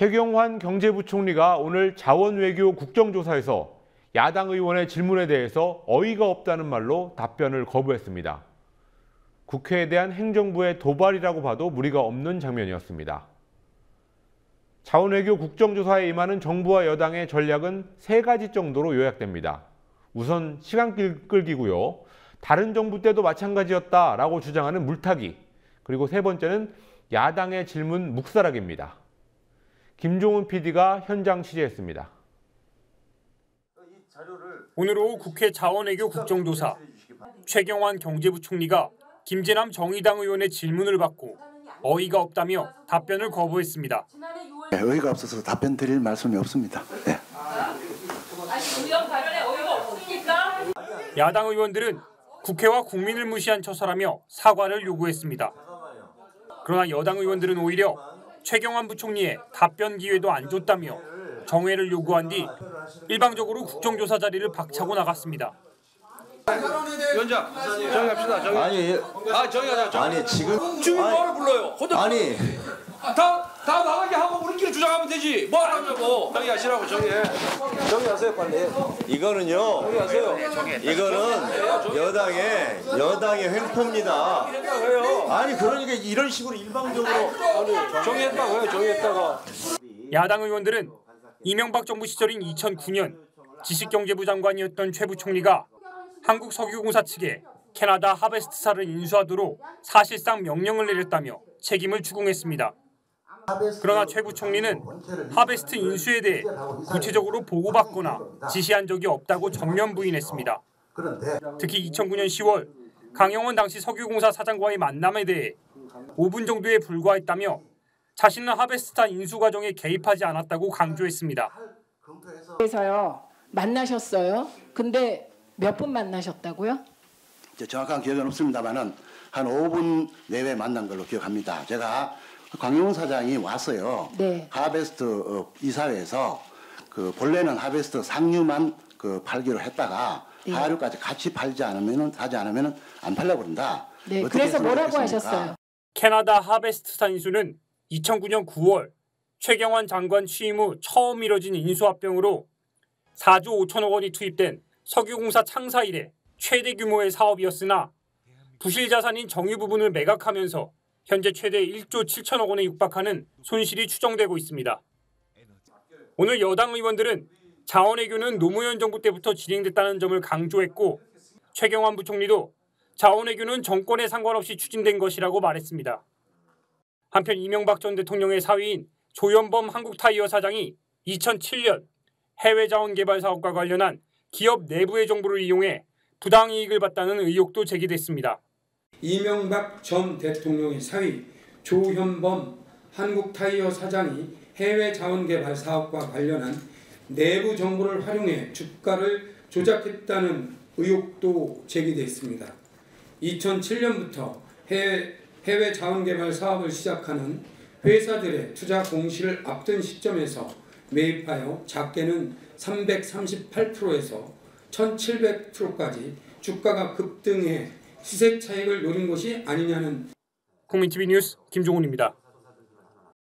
최경환 경제부총리가 오늘 자원외교 국정조사에서 야당 의원의 질문에 대해서 어이가 없다는 말로 답변을 거부했습니다. 국회에 대한 행정부의 도발이라고 봐도 무리가 없는 장면이었습니다. 자원외교 국정조사에 임하는 정부와 여당의 전략은 세 가지 정도로 요약됩니다. 우선 시간 끌기고요. 다른 정부 때도 마찬가지였다라고 주장하는 물타기. 그리고 세 번째는 야당의 질문 묵살하기입니다. 김종훈 PD가 현장 취재했습니다. 오늘 오후 국회 자원외교 국정조사 최경환 경제부총리가 김재남 정의당 의원의 질문을 받고 어이가 없다며 답변을 거부했습니다. 네, 어이가 없어서 답변 드릴 말씀이 없습니다. 네. 야당 의원들은 국회와 국민을 무시한 처사라며 사과를 요구했습니다. 그러나 여당 의원들은 오히려 최경환 부총리의 답변 기회도 안 줬다며 정회를 요구한 뒤 일방적으로 국정조사 자리를 박차고 나갔습니다. 위원장 정의합시다. 정의. 아니 아 정의하자. 정의. 아니 지금 주민 아니, 뭐를 불러요? 아니 다 다 나가게 하고 우리끼리 주장하면 되지. 뭐 하려고? 정의 하시라고 정의해. 정의하세요 빨리. 이거는요 정의하세요. 이거는 여당의 여당의 횡포입니다. 아니 그러니까 이런 식으로 일방적으로 정의했다고 해요. 정의했다가. 야당 의원들은 이명박 정부 시절인 2009년 지식경제부 장관이었던 최 부총리가 한국석유공사 측에 캐나다 하베스트사를 인수하도록 사실상 명령을 내렸다며 책임을 추궁했습니다. 그러나 최 부총리는 하베스트 인수에 대해 구체적으로 보고받거나 지시한 적이 없다고 전면 부인했습니다. 특히 2009년 10월 강영원 당시 석유공사 사장과의 만남에 대해 5분 정도에 불과했다며 자신은 하베스타 인수 과정에 개입하지 않았다고 강조했습니다. 그래서요 만나셨어요? 근데 몇 분 만나셨다고요? 정확한 기억은 없습니다만은 한 5분 내외 만난 걸로 기억합니다. 제가 광용 사장이 왔어요. 네. 하베스트 어, 이사회에서 그 본래는 하베스트 상류만 그 팔기로 했다가 네. 하류까지 같이 팔지 않으면은 하지 않으면은 안 팔려고 그런다. 네. 그래서 뭐라고 좋겠습니까? 하셨어요? 캐나다 하베스트사 인수는 2009년 9월 최경환 장관 취임 후 처음 이뤄진 인수합병으로 4조 5천억 원이 투입된 석유공사 창사 이래 최대 규모의 사업이었으나 부실 자산인 정유 부분을 매각하면서 현재 최대 1조 7천억 원에 육박하는 손실이 추정되고 있습니다. 오늘 여당 의원들은 자원외교는 노무현 정부 때부터 진행됐다는 점을 강조했고 최경환 부총리도 자원외교는 정권에 상관없이 추진된 것이라고 말했습니다. 한편 이명박 전 대통령의 사위인 조현범 한국타이어 사장이 2007년 해외 자원 개발 사업과 관련한 기업 내부의 정보를 이용해 부당 이익을 봤다는 의혹도 제기됐습니다. 이명박 전 대통령의 사위 조현범 한국타이어 사장이 해외 자원개발 사업과 관련한 내부 정보를 활용해 주가를 조작했다는 의혹도 제기됐습니다. 2007년부터 해외, 해외 자원개발 사업을 시작하는 회사들의 투자 공시를 앞둔 시점에서 매입하여 작게는 338%에서 1700%까지 주가가 급등해 시세 차익을 노린 것이 아니냐는 국민TV 뉴스 김종훈입니다.